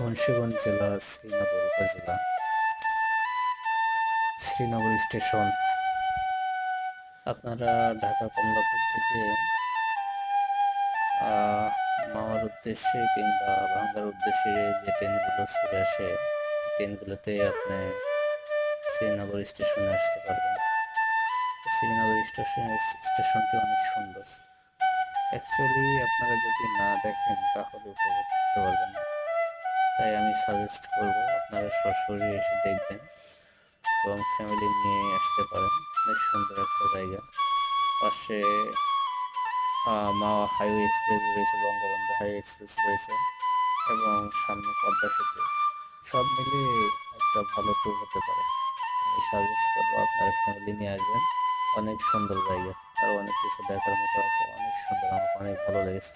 মুন্সিগঞ্জ জেলা, শ্রীনগর উপজেলা, শ্রীনগর স্টেশন। আপনারা ঢাকা, কমলাপুর থেকে মাওয়ার উদ্দেশ্যে কিংবা ভাঙ্গার উদ্দেশ্যে যে ট্রেনগুলো ছেড়ে আসে ট্রেনগুলোতে আপনি শ্রীনগর স্টেশনে আসতে পারবেন। শ্রীনগর স্টেশন স্টেশনটি অনেক সুন্দর। অ্যাকচুয়ালি আপনারা যদি না দেখেন, তাহলে উপভোগ করতে পারবেন তাই আমি সাজেস্ট করব আপনারা সরাসরি এসে দেখবেন এবং ফ্যামিলি নিয়ে আসতে পারেন। অনেক সুন্দর একটা জায়গা। পাশে মাওয়া হাইওয়ে এক্সপ্রেস রয়েছে, বঙ্গবন্ধু হাইওয়ে এক্সপ্রেস রয়েছে এবং সামনে পদ্মা সেতু। সব মিলে একটা ভালো ট্যুর হতে পারে। আমি সাজেস্ট করব আপনারা ফ্যামিলি নিয়ে আসবেন। অনেক সুন্দর জায়গা। আর অনেক কিছু দেখার মতো আছে। অনেক সুন্দর। আমার অনেক ভালো লেগেছে।